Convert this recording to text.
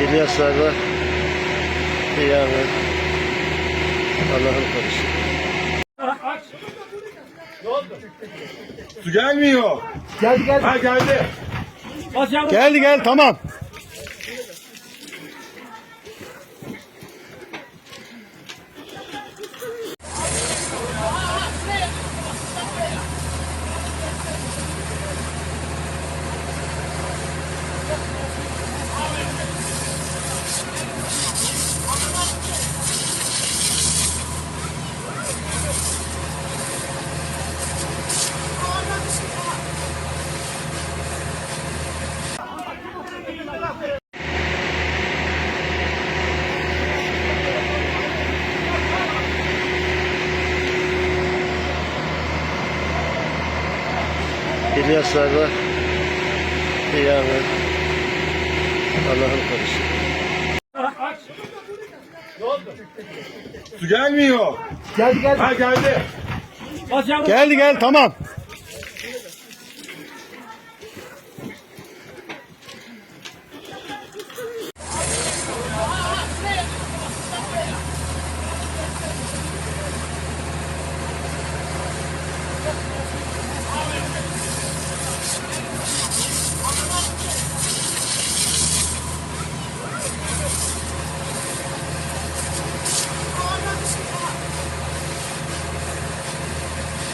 İlyaslar'da kıyamet. Allah'ın karışı. Su gelmiyor. Geldi geldi. Ha geldi. Geldi gel tamam. İlyaslar'da kıyamet. Allah'ın karışı. Su gelmiyor. Geldi geldi. Ha geldi. Geldi gel tamam.